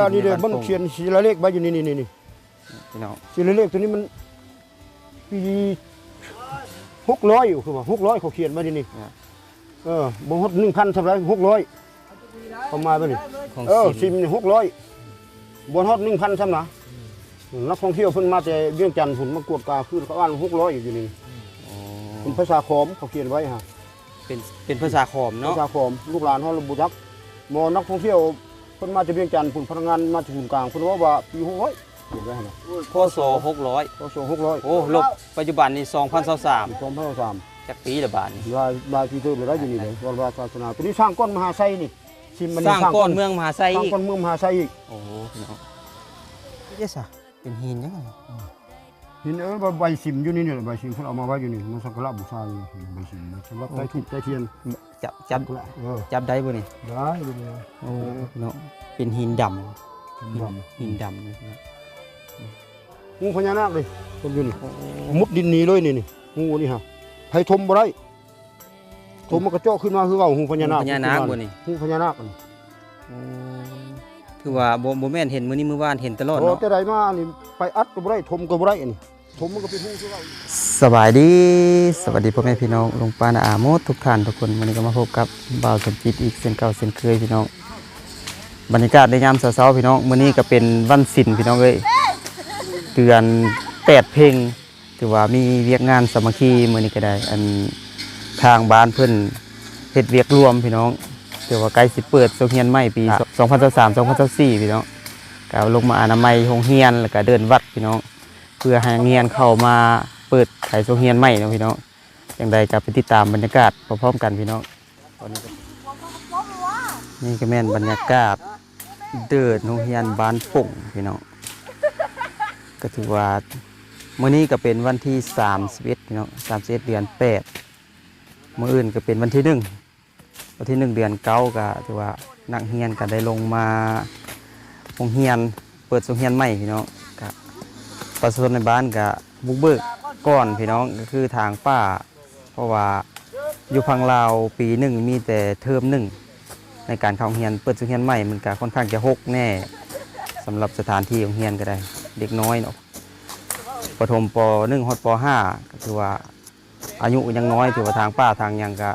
อันนี้เด้อมันเขียนสีละเลขไว้อยู่นี่นี่นี่นี่พี่น้องสีละเลขตัวนี้มันปีหกร้อยอยู่คือว่าหกร้อยเขาเขียนไว้นี่นี่เออบ่ฮอดหนึ่งพันเท่าไหรหกร้อยเขามาไปนี่ของเออสิซิมมนี่หกร้อยบนฮอดหนึ่งพันซ้ำนะนักท่องเที่ยวเพิ่นมาแต่เวียงจันทร์พุ่นมากวดกาคือเขาอ่านหกร้อยอยู่นี่โอ้เป็นภาษาขอมเขาเขียนไว้ฮะเป็นเป็นภาษาขอมภาเนาะษาขอมลูกหลานเฮาระบุจักหมอนักท่องเที่ยว เพิ่นมาจากเวียงจันทร์พุ่นพนักงานมาจากศูนย์กลางเพิ่นว่าว่าปีหกร้อยเขียนไว้หั่นน่ะพศ600เขาโชว์หกร้อยโอ้ลบปัจจุบันนี่2023สองพันสามจักปีละบาทนี่ลายลายปีเตอร์เลยได้อยู่นี่เลยวัดวาศาสนาตัวนี้สร้างก้อนมหาไซนี่ซิมมันสร้างก้อนเมืองมหาไซสร้างอีกก้อนเมืองมหาไซอีกโอ้โหพี่น้องเยสอะเป็นหินยังไง เห็นเออใบซิมอยู่นี่เนี่ยใบซิมเขาเอามาไว้อยู่นี่มันสักการะบูชาอยู่ใบซิมสำหรับใต้ทุบใต้เทียนจับจับเออจับได้บ่นี่ได้ดูเลยโอ้พี่น้องเป็นหินดำเป็นดำหินดำเลยพี่น้องงูพญานาคเลยต้นอยู่นี่มุดดินหนี้เลยนี่นี่งูนี่ฮะไผทมบ่ได้ทมมันกระเจาะขึ้นมาคือเว่างูพญานาคพญานาคบ่นี่งูพญานาคอันโอ้คือว่าบ่บ่แม่นเห็นมื้อนี้มื้อวานเห็นตลอดโอ้เนาะแต่ใดมานี่ไปอัดก็บ่ได้ทมก็บ่ได้อัน นี้ทมมันก็เป็นงูคือเว่าสบายดี สวัสดีพ่อแม่พี่น้องลุงปานาอาโมดทุกท่านทุกคนวันนี้ก็มาพบกับบ่าวสมจิตอีกเช่นเก่าเช่นเคยพี่น้อง บรรยากาศในยามเช้าๆพี่น้องมื้อนี้ก็เป็นวันศิลพี่น้องเอ้ยเดือนแปดเพลงถือว่ามีเวียกงานสามัคคีมื้อนี้ก็ได้ อันทางบ้านเพิ่นเฮ็ดเวียกรวมพี่น้องถือว่าใกล้สิเปิดโรงเรียนใหม่ปี 2023 2024พี่น้องก็ลงมาอนามัยโรงเรียนแล้วก็เดินวัดพี่น้อง พื่อให้เงียนเข้ามาเปิดไขโรงเรียนใหม่เนาะพี่น้องอย่างใดก็ไปติดตามบรรยากาศพร้อมๆกันพี่น้องตอนนี้ก็นี่ก็แม่นบรรยากาศเดินโรงเรียนบ้านปุ่งพี่น้องก็ถือว่ามื้อนี้ก็เป็นวันที่31พี่น้อง31เดือน8มื้ออื่นก็เป็นวันที่หนึ่งวันที่หนึ่งเดือนเก้าก็ถือว่านักเรียนก็ได้ลงมาโรงเรียนเปิดโรงเรียนใหม่พี่น้อง ประชาชนในบ้านกับบุกเบิกก่อนพี่น้องก็คือทางป้า เพราะว่าอยู่พังลาวปีหนึ่งมีแต่เทอมหนึ่งในการเข้าโรงเรียนเปิดโรงเรียนใหม่มันก็ค่อนข้างจะหกแน่สำหรับสถานที่โรงเรียนก็ได้ เด็กน้อยเนาะประถมปหนึ่งฮอดปห้าก็ถือว่าอายุยังน้อยถือว่าทางป้าทางยังก็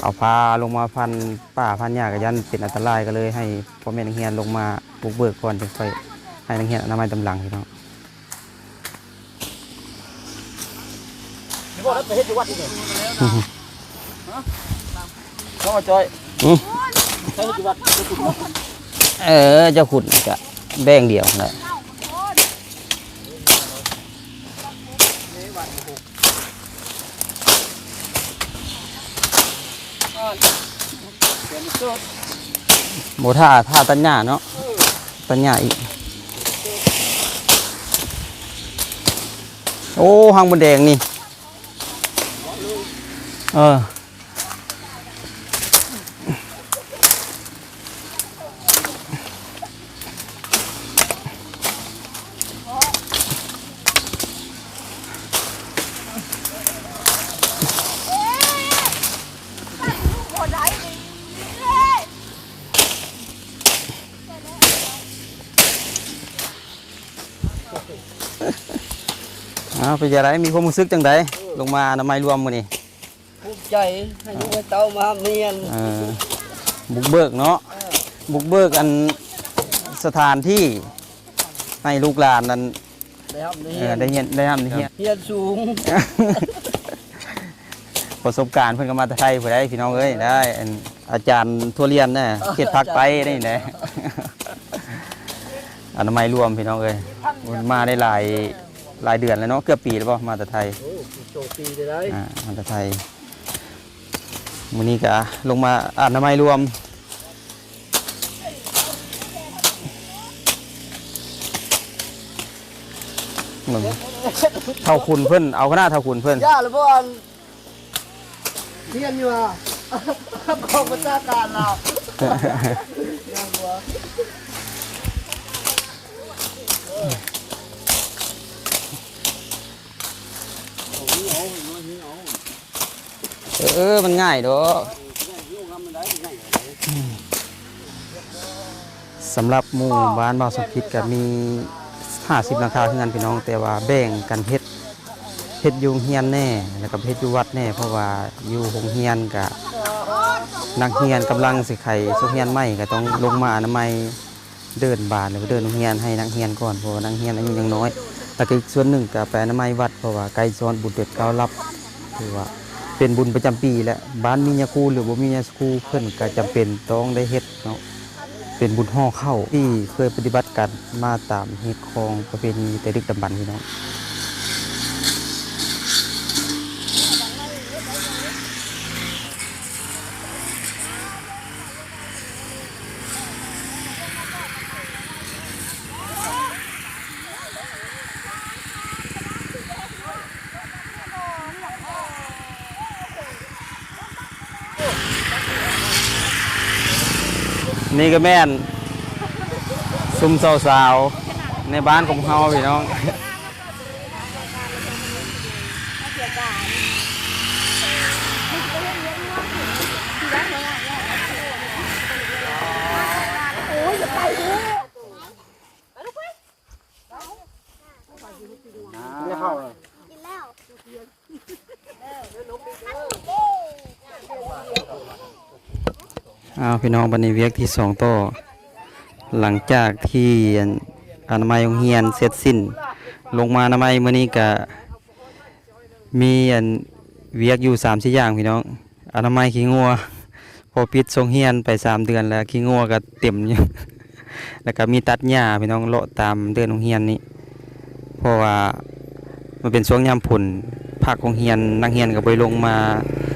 เอาพาลงมาพันป้าพันยาก็ยันเป็นอันตรายก็เลยให้พ่อแม่นักเรียนลงมาบุกเบิกก่อนจึงค่อยให้นักเรียนอนามัยตำลังพี่น้อง นี่บ่ได้ไปเฮ็ดอยู่วัดนี่เด้พ่อจอยอืมใช้เฮ็ดอยู่วัดเออเจ้าขุดนี่ก็แบ่งเดียวเลยโบท่าท่าตัญญาเนาะตัญญาอีก โอ้หางบนแดงนี่ เออเอาไปจะไรมีความรู้ ใจให้ลูกให้เต้ามาเมียนเออบุกเบิกเนาะบุกเบิกอันสถานที่ให้ลูกหลานนั้นได้ครับเอเมียอนได้เห็นได้ทำได้เห็นเฮียนสูงประสบการณ์เพิ่นก็มาแต่ไทยผู้ใดพี่น้องเอ้ยได้อันอาจารย์ทั่วเรียนน่ะเขตพักไปนี่แหละอนามัยรวมพี่น้องเอ้ยมันมาได้หลายหลายเดือนแล้วเนาะเกือบปีแล้วป่ะมาแต่ไทยโอ้โชคดีได้อ่ามันจะไทย มื้อนี้ก็ลงมาอนามัยรวมเหมือนเท่าคุณเพิ่นเอาคณะเท่าคุณเพิ่นย่าหรือบ่อันเฮียนอยู่อะของประชาการเรายังบ่ เออ มันง่ายดอกสำหรับหมู่บ้านบ่าวสมคิดก็มี 50หลังคาคือกันพี่น้องแต่ว่าแบ่งกันเฮ็ดเฮ็ดอยู่โรงเฮียนแน่ แล้วก็เฮ็ดอยู่วัดแน่ เพราะว่าอยู่โรงเรียนก็นักเรียนกำลังสิไข่สุเรียนใหม่ก็ต้องลงมาอนามัยเดินบานหรือเดินโรงเรียนให้นักเรียนก่อนเพราะว่านักเรียนอายุยังน้อยแล้วก็อีกส่วนหนึ่งก็ไปอนามัยวัดเพราะว่าไกลซ้อนบุญเด็ดเก้ารับถือว่า เป็นบุญประจำปีและบ้านมียาคูหรือบ่มียาคูเพื่อนก็จำเป็นต้องได้เฮ็ดเนาะเป็นบุญห่อเข้าที่เคยปฏิบัติกันมาตามเหตุของประเพณีแต่ดึกดำบรรพ์พี่น้อง แม่นซุ่มสาวๆในบ้านของเฮาพี่น้อง ไม่เข้าเลย อ้าพี่น้องบันนี้เวียกที่สองต่อ หลังจากที่อนามัยโรงเรียนเสร็จสิ้น ลงมาอนามัยมื้อนี้ก็มีอันเวียกอยู่3 4อย่างพี่น้องอนามัยขี้งัวพอปิดโรงเรียนไป3เดือนแล้วขี้งัวก็เต็มอยู่แล้วก็มีตัดหญ้าพี่น้องเลาะตามเดินโรงเรียนนี้เพราะว่ามันเป็นช่วงยามฝนภาคโรงเรียนนักเรียนก็บ่ไปลงมา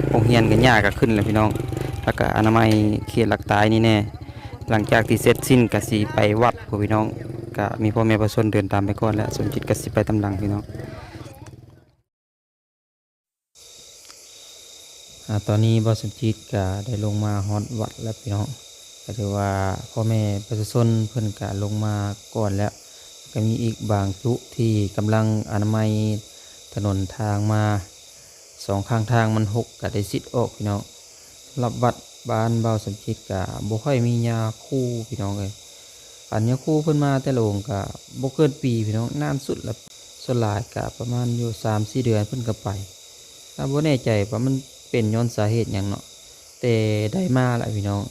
โรงเรียนก็หญ้าก็ขึ้นแล้วพี่น้อง แล้วก็อนามัยเขตหลักตายนี่แน่หลังจากที่เสร็จสิ้นกสิไปวัดพวกพี่น้องก็มีพ่อแม่ประชาชนเดินตามไปก่อนแล้วสมจิตกสิไปตำลังพี่น้องอ่าตอนนี้บอสมจิตก็ได้ลงมาฮอดวัดแล้วพี่น้องก็ถือว่าพ่อแม่ประชาชนเพิ่นก็ลงมาก่อนแล้ว ก็มีอีกบางจุที่กำลังอนามัยถนนทางมาสองข้างทางมันหกก็ได้สิทธิ์ออกพี่น้อง รับวัดบ้านเบาสมจิตกะบ่ค่อยมียาคู่พี่น้องเลยอันยาคู่เพิ่นมาแต่ลงกะบ่เกินปีพี่น้องนานสุดละส่วนหลายกะประมาณอยู่3 4เดือนเพิ่นก็ไปถ้าบ่แน่ใจว่ามันเป็นย้อนสาเหตุหยังเนาะแต่ได้มาละพี่น้อง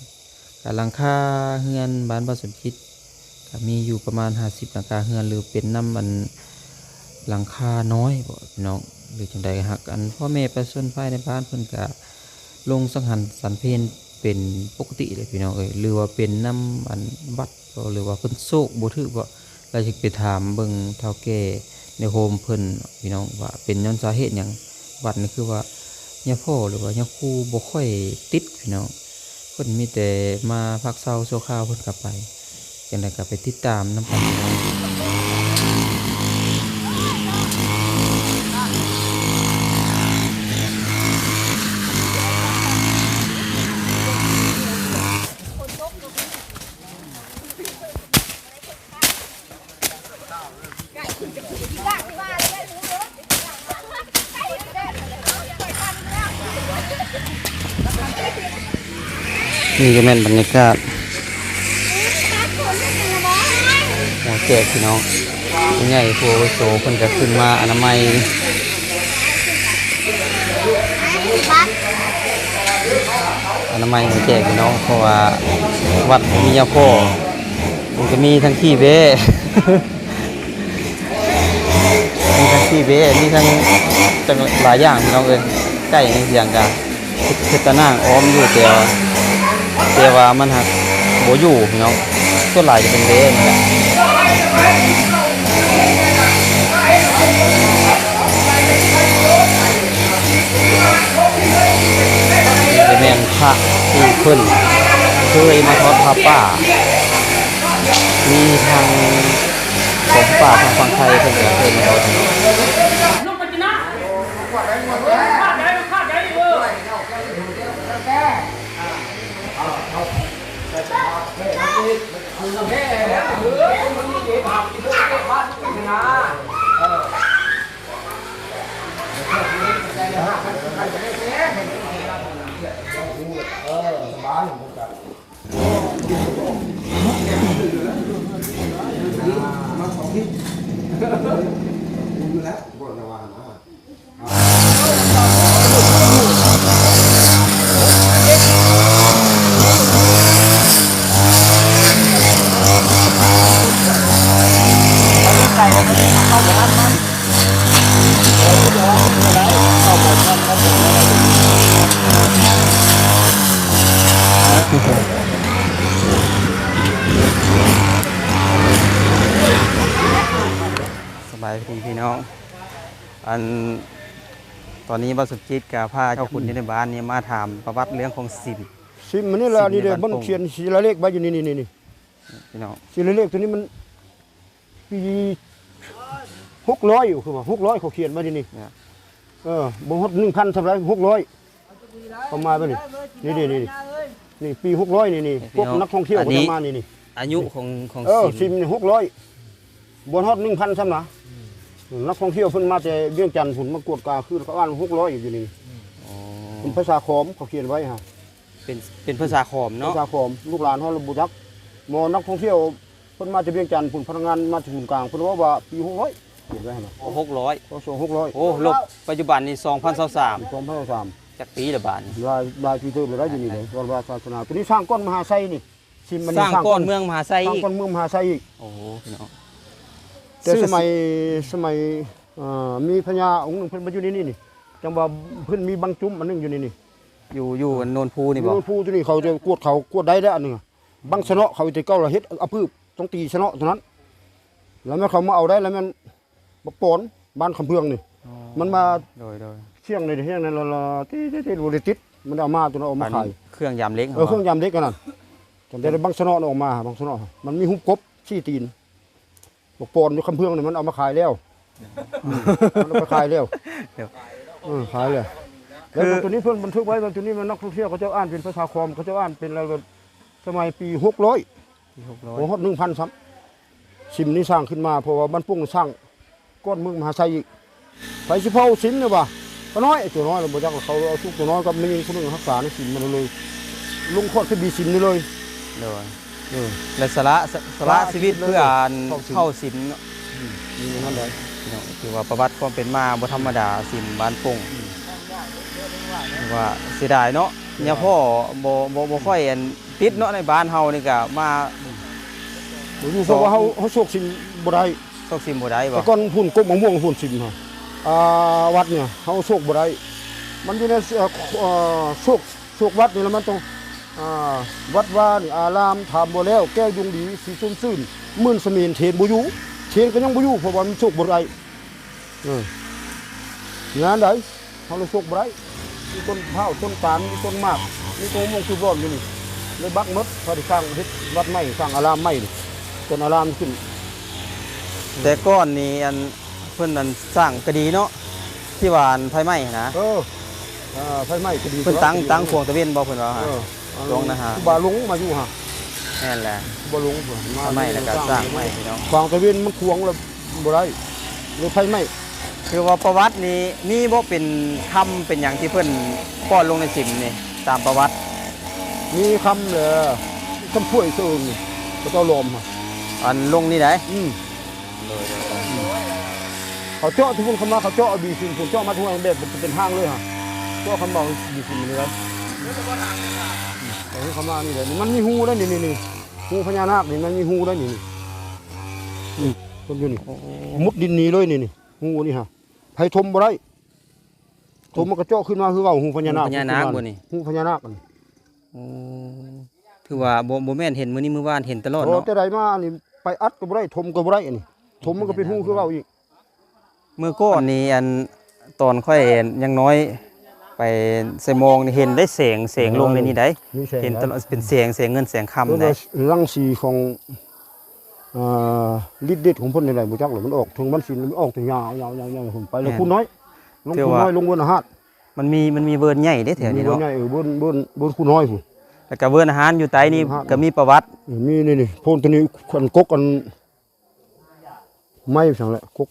กะหลังคาเฮือนบ้านเบาสมจิตก็มีอยู่ประมาณ50หลังคาเฮือนหรือเป็นน้ำมันหลังคาน้อยบ่พี่น้องหรือจังใดหักอันพ่อแม่ประชาชนภายในบ้านเพิ่นก็ ลงสังหันสันเพนเป็นปกติเลยพี่น้องเอ้ยหรือว่าเป็นน้ำอันบัดหรือว่าเพิ่นโศกบ่ถือบ่เราจะไปถามเบิ่งเท่าแก่ในโฮมเพิ่นพี่น้องว่าเป็นย้อนสาเหตุหยังบัดนี่คือว่าย่าพ่อหรือว่าย่าครูบ่ค่อยติดพี่น้องเพิ่นมีแต่มาพักเช้าชั่วคราวเพิ่นกลับไปจังได๋ก็ไปติดตามน้ำกันพี่น้อง นี่ก็แม่นบรรยากาศหัวแจกพี่น้องผู้ใหญ่ผู้โสเพิ่นก็ขึ้นมาอนามัยอนามัยหัวแจกพี่น้องเพราะว่าวัดมียาพ่อมันก็มีทั้งขี้เบ้ ทั้งขี้เบ้มีทั้งจังหลายอย่างพี่น้องเอ้ยใกล้ในเสียงกันเพชรนางอ้อมอยู่แต่ว่าแต่ว่ามันหักโบอยู่พี่น้องส่วนหลายจะเป็นเด้นี่แหละเป็นพระที่เพิ่นเคยมาทอดผ้าป่ามีทาง ฝากทางฝั่งไทยเพิ่นก็เคยมาทอดพี่น้องเอันตอนนี้บาสุจิตกับพาเจ้าคุณอยู่ในบ้านนี่มาถามประวัติเรื่องของสินซิมมันนี่แหละซิมนี่เด้อในบ้านมันโป่งเขียนสีละเลขไว้อยู่นี่นี่นี่นี่พี่น้องสีละเลขตัวนี้มันปีหกร้อยอยู่คือว่าหกร้อยเขาเขียนมาที่นี่เนี่ยเออบ่ฮอดหนึ่งพันเท่าไหรหกร้อยประมาณนี้นี่นี่นี่นี่ปีหกร้อยนี่นี่พวกนักท่องเที่ยวเขาจะมานี่นี่อายุของของเออสิซินมนี่หกร้อยบนฮอดหนึ่งพันซ้ำนะ นักท่องเที่ยวเพิ่นมาแต่เวียงจันทน์พุ่นมากวดกาคือเขาอ่านหกร้อยอยู่นี่อ๋อเป็นภาษาขอมเขาเขียนไว้ฮะเป็นเป็นภาษาขอมภาเนาะษาขอมลูกหลานเขาระบุจักหมอนักท่องเที่ยวเพิ่นมาจากเวียงจันทน์พุ่นพนักงานมาจากศูนย์กลางเพิ่นว่าว่าปีหกร้อยเขียนไว้ให้นะหกร้อยพศหกร้อยโอ้ลบปัจจุบันนี่สองพันสามสองพันสามจากปีละบาทนี่ลายลายปีเติมเลยได้อยู่นี่เลยวันวาศาสนาตัวนี้สร้างก้อนมหาไซนี่ซิมมันสร้างก้อนเมืองมหาไซสร้างอีกก้อนเมืองมหาไซอีกโอ้โหพี่น้อง แต่ชื่อสมัยสมัยเอ่อมีพญาองค์หนึ่งเพิ่นมาอยู่นี่นี่นี่จังว่าเพิ่นมีบางจุ้มอันหนึงอยู่นี่นี่อยู่อยู่โนนภูนี่บ่โผู้ตัวนี้เขาจะกวดเขากวดได้ได้อันหนึงอะบางสนอเขาจะเก้าละเฮ็ดเอาพืบต้องตีสนอตัวนั้น แล้วแม่เขามาเอาได้แล้วมันบักปอนบ้านคำเพืองนี่มันมาโดยโดยเที่ยงในเที่ยงในละละที่ที่ที่บริติดมันเอามาตัวนั้นเอามาขายเครื่องยำเล็กเออเครื่องยำเด็กกันนั่นจำได้เลยบางสนอออกมาบางสนอมันมีหุบกบชี้ตีน บักปอนอยู่คำเพืองนี่มันเอามาขายแล้วมันเอามาขายแล้วเดี๋ยว เออขายเลยแล้วตัวนี้เพื่อนบันทึกไว้ว่าตัวนี้มันนักท่องเที่ยวเขาจะอ่านเป็นภาษาคอมเขาจะอ่านเป็นอะไรแบบสมัยปีหกร้อยหกร้อยโอ้โหหนึ่งพันซ้ำซิมนี้สร้างขึ้นมาเพราะว่าบ้านปุ้งสร้างก้อนเมืองมหาไซอีกไปสิเผาซิมเนี่ยว่ะก็น้อยไอ้ตัวน้อยเราบอกจักว่าเขาเอาทุกตัวน้อยก็ไม่ยิงคนหนึ่งรักษาในซิมมันเลยลุงโคตรคือบีซิมนี่เลยโดยเออ และสละสสละชีวิตเพื่ออ่านเข้าสินเข้าสินเนาะนี่นั่นเลยพี่น้องถือว่าประวัติความเป็นมาบ่ธรรมดาสินบ้านปงถือว่าเสียดายเนาะเนี่ยพ่อบ่บ่บ่ค่อยอันติดเนาะในบ้านเฮานี่ก็มาอยู่เพราะว่าเขาเขาโชคซิมบ่ได้ซอกซิมบ่ได้บ่แต่ก่อนพุ่นกบมะม่วงพุ่นซิมฮะอ่าวัดเนี่ยเขาโชคบ่ได้มันอยู่ในเอ่อเอ่อโชคโชควัดนี่แล้วมันต้องอ่า วัดว่านี่อารามถามบ่แล้ว แก้วยุงดีสีชุ่มซื่นมื่นเสมีนเทนบ่อยู่เทนก็ยังบ่อยู่เพราะว่ามันโชคบ่ได้เอองานใดเขาเลยโชคบ่ได้มีต้นข้าวต้นตาลมีต้นมากมีต้นมะม่วงคือร้อนอยู่นี่เลยบักหมดพอได้สร้างเฮ็ดวัดใหม่สร้างอารามใหม่นี่จนอารามขึ้น แต่ก่อนนี่อันเพิ่นอันสร้างก็ดีเนาะที่ว่าอันไฟไหม้นะเอออ่าไฟไหม้ก็ดีเพิ่นตั้งตั้งพวงตะเวนบ่เพิ่นว่าเออ ลงนะฮะครูบาหลงมาอยู่ฮะนั่นแหละครูบาหลงเพิ่นไฟไหม้แล้วก็สร้างใหม่พี่น้องควางตะเวนมันควงแล้วบ่ได้เลยไฟไหม้คือว่าประวัตินี้มีบ่เป็นคำเป็นอย่างที่เพิ่นป้อนลงในสิมนี่ตามประวัติมีคำเลยคำพูดเชิงนี่ก็เจ้าลมฮะอันลงนี่ได้อืมเขาเจาะทุกคนคำว่าเขาเจาะเอาบีซินผมเจาะมาทุกอันแบบเป็นห้างเลยฮะเจาะคำบอกบีซินนี่เลย แต่ที่คำว่านี่เลยนี่มันมีหูได้นี่นี่นี่หูพญานาคนี่มันมีหูได้นี่นี่นี่ต้นอยู่นี่มุดดินหนี้เลยนี่นี่หูนี่ฮะไผทมบ่ได้ทมมันก็เจาะขึ้นมาคือเว่าหูพญานาคพญานาคบ่นี่หูพญานาคอันโอ้ถือว่าบ่บ่แม่นเห็นมื้อนี้มื้อวานเห็นตลอดโอ้เนาะแต่ใดมานี่ไปอัดก็บ่ได้ทมก็บ่ได้อันนี้ทมมันก็เป็นหูคือเว่าอีกเมื่อก่อนนี้อันตอนค่อยยังน้อย ไปใส่โมองนี่เห็นได้แสงแสงลงในนี้ได้มีแสงเห็นตลอดเป็นแสงแสงเงินแสงคำแล้วได้รังสีของเอ่อฤทธิ์เดชของเพิ่นนี่แหละบ่จักหรอกมันออกถึงมันสิมันออกถึงยาวยาวยาวยาวผมไปแล้วคุณน้อยลงคุณน้อยลงบนอาหารมันมีมันมีเวิร์นใหญ่เด้แถวนี้บนเนาะใหญ่เออบนบนบนคุณน้อยพุ่นแล้วก็เวิร์นอาหารอยู่ใต้นี่อาหารก็มีประวัติมีนี่นี่โพนตัวนี้คนกกกันไม้สั่งแหละกก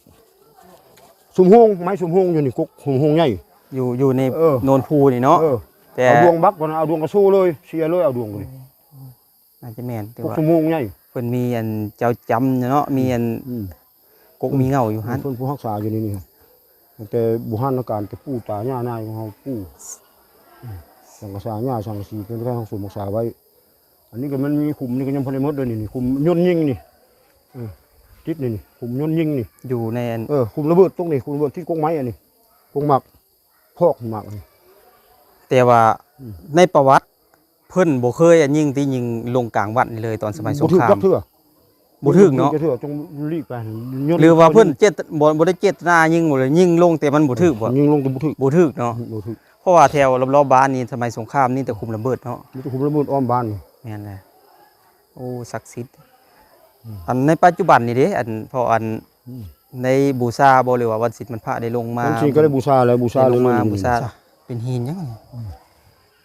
สุมโฮงไม้สุมโฮงอยู่นี่กกสุมโฮงใหญ่ อยู่อยู่ในเออ โนนภูนี่เนาะเออแต่เอาดวงบักก่อนนะเอาดวงกระสู้เลยเสียเลยเอาดวงเลยน่าจะแม่นแต่กกว่าสุมโฮงใหญ่เพิ่นมีอันเจ้าจำเนาะมีอันอืมกกมีเงาอยู่หั่นเพิ่นผู้รักษาอยู่นี่นี่ครับตั้งแต่บุหันอาการแต่ปู่ตาย่านายของเฮาปู่อืมสังกษาย่าสังกะสีเป็นแค่ของสมรักษาไว้ อันนี้ก็มันมีขุมนี่ก็ยังพอได้หมดเลยนี่นี่ขุมย่นยิงนี่เออติดนี่นี่ขุมย่นยิงนี่ อยู่ในอัน เออคุมระเบิดตรงนี้คุมระเบิดที่กงไม้อันนี้กงหมัก พอกหมักอันนี้แต่ว่าอืมในประวัติเพิ่นบ่เคยอันยิงตียิงลงกลางวัดนี่เลยตอนสมัยสงบ่ถือคราจัมกเถื่อบ่ถึกเนาะจะเถื่อจงรีบไปยนต์หรือว่าเพิ่นเจตบ่บ่ได้เจตนายิงบ่เลยยิงลงแต่มันบ่ถึกบ่ยิงลงกับบุถึกบ่ถึกเนาะบุถึกเพราะว่าแถวรอบๆบ้านนี่สมัยสงครามนี่แต่คุมระเบิดเนาะมันจะคุมระเบิดอ้อมบ้านนี่แม่นแหละโอ้ศักดิ์สิทธิ์อันในปัจจุบันนี่เด้อันพออัน ในบูชาบ่หรือว่าวันศิลป์มันพระได้ลงมาบางทีก็ได้บูชาแล้วบูชาได้เลลยงมาเลยบูชาเป็นหินยังไง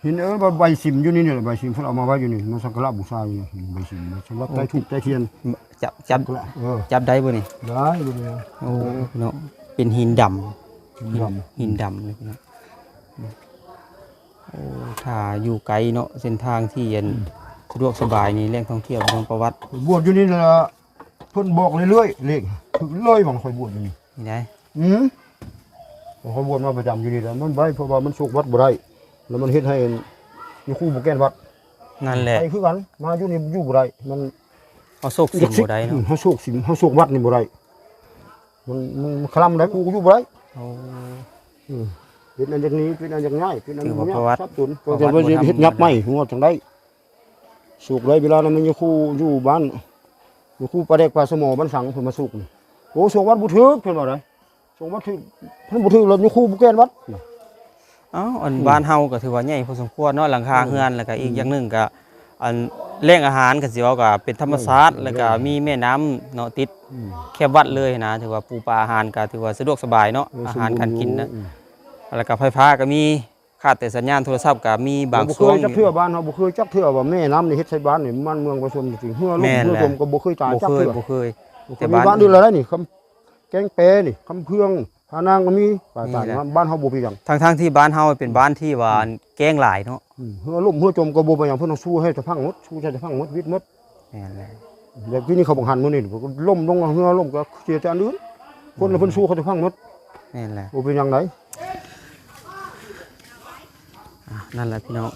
หินเออใบสิมอยู่นี่เนี่ยใบสิมเพิ่นเอามาไว้อยู่นี่มันสังฆราชบูชาอยู่นี่ใบสิมสำหรับใจถูกใจเทียนจับจับก็ละเออจับได้บ่นี่ได้บ่เนี่ยโอ้เนาะเป็นหินดำดำหินดำเลยพี่น้องโอ้ถ้าอยู่ไกลเนาะเส้นทางที่เย็นสะดวกสบายนี่แหล่งท่องเที่ยวเมืองประวัติบวชอยู่นี่ละเพิ่นบอกเรื่อยๆเลขถึง เลยบางคอยบวชอยู่นี่นี่ได้อืมผมเขาบวชมาประจำอยู่นี่แหล้วมันไว้เพราะว่ามันสุกวัดบ่ได้แล้วมันเฮ็ดให้มีครู่บ่แก้นวัดนั่นแหละไปคือกันมาอยู่นี่อยู่บ่ได้มันเอาโศกสิงบ่ได้เนาะเฮาสุกสิเฮาสุกวัดนี่บ่ได้มันมันคลำได้กูก็อยู่บ่ได้โอ้อืมเป็นอันอย่างนี้เป็นอันอย่างง่ายเป็นอันอย่างถือว่านี้ประวัติทรัพย์สินประวัก็ติจะไปบ่ทำเฮ็ดยับไม่หัวจังได้สุกเลยเวลานั้นมันอยู่คู่อยู่บ้านอยู่คู่ปลาเด็กปลาสมอบ้านสังเพิ่นมาสุกนี่ โอ้สุกวัดบ่ถึกเพิ่นว่าได้สุกวัดถึกเพิ่นบ่ถึกแล้วอยู่คู่บ่แก้นวัดเอ้าอันบ้านเฮาก็ถือว่าใหญ่พอสมควรเนาะหลังคาเฮือนแล้วก็อีกอย่างหนึงก็อันแหล่งอาหารก็สิว่าก็เป็นธรรมชาติแล้วก็มีแม่น้ำเนาะติดแค่วัดเลยนะถือว่าปูปลาอาหารก็ถือว่าสะดวกสบายเนาะอาหารการกินนะอืมแล้วก็ไฟฟ้าก็มีขาดแต่สัญญาณโทรศัพท์ก็มีบางบ่ช่วงเคยจักเทื่อบ้านเฮาบ่เคยจักเทื่อว่าแม่น้ำนี่เฮ็ดใส่บ้านนี่มันเมืองประชมจริงๆเฮือลแม่งนเฮือแหละจมก็บ่เคยตายบ่จักเคยเทื่อบ่เคย แต่มีบ้านบ้านอื่นแล้วนี่คำแกงเปนี่คำเพืองพานางก็มีป่าต่างนี่แหละบ้านเฮาบ่มีหยังทั้งทั้งๆที่บ้านเฮาเป็นบ้านที่ว่าแกล้งหลายเนาะอืมเฮือล่มเฮือจมก็บ่ไปหยังเพิ่นต้องสู้ให้จะพังหมดสู้ให้จะพังหมดวิทย์หมดแม่นแหละแบบที่นี่เขาบังหันมื้อนี่ก็ล่มลงเฮือล่มก็เสียแต่อันอื่นคนละเพิ่นสู้เขาจะพังหมดแม่นแหละบ่เป็นหยังไดอะนั่นแหละพี่น้อง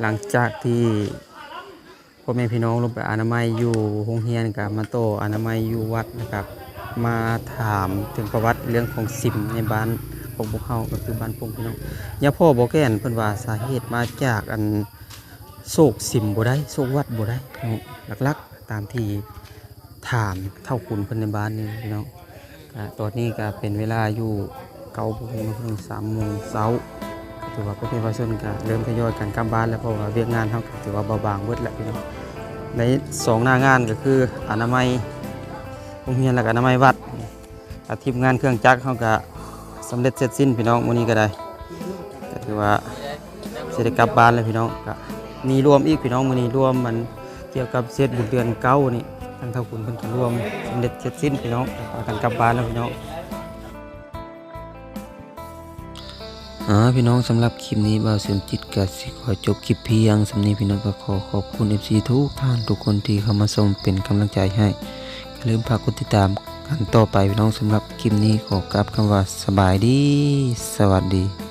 หลังจากที่ พ่อแม่พี่น้องลงไปอนามัยอยู่โรงเรียนกับมาโตอนามัยอยู่วัดนะครับ มาถามถึงประวัติเรื่องของสิมในบ้านของพวกเขาก็คือบ้านพงพี่น้องยาพ่อบอกแก่นเพิ่นว่าสาเหตุมาจากอันโศกสิมบ่ได้โศกวัดบ่ได้หลักๆตามที่ถามเท่าคุณเพิ่นในบ้านนี่พี่น้องตอนนี้ก็เป็นเวลาอยู่เก้าโมงถึงสามโมงเช้าก็ถือว่าพ่อแม่ประชาชนก็เริ่มทยอยกันกลับบ้านแล้วเพราะว่าเวียกงานเขาถือว่าเบาบางเบิดแล้วพี่น้อง ในสองหน้างานก็คืออนามัยโรงเรียนแล้วก็อนามัยวัดอาทีมงานเครื่องจักรเขาก็สำเร็จเสร็จสิ้นพี่น้องมื้อนี้ก็ได้ก็ถือว่าสิได้กลับบ้านแล้วพี่น้องก็มีรวมอีกพี่น้องมื้อนี้รวมมันเกี่ยวกับเศษบุญเดือนเก้านี่ทางเท่าคุณเพิ่นก็รวมสำเร็จเสร็จสิ้นพี่น้องพากันกลับบ้านแล้วพี่น้อง อ่าพี่น้องสำหรับคลิปนี้บ่าวเสริมจิตกัสิขอจบคลิปเพียงสำนี้พี่น้องก็ขอขอบคุณ FC ทุกท่านทุกคนที่เข้ามาชมเป็นกำลังใจให้อย่าลืมฝากกดติดตามกันต่อไปพี่น้องสำหรับคลิปนี้ขอกลับคำว่าสบายดี สวัสดี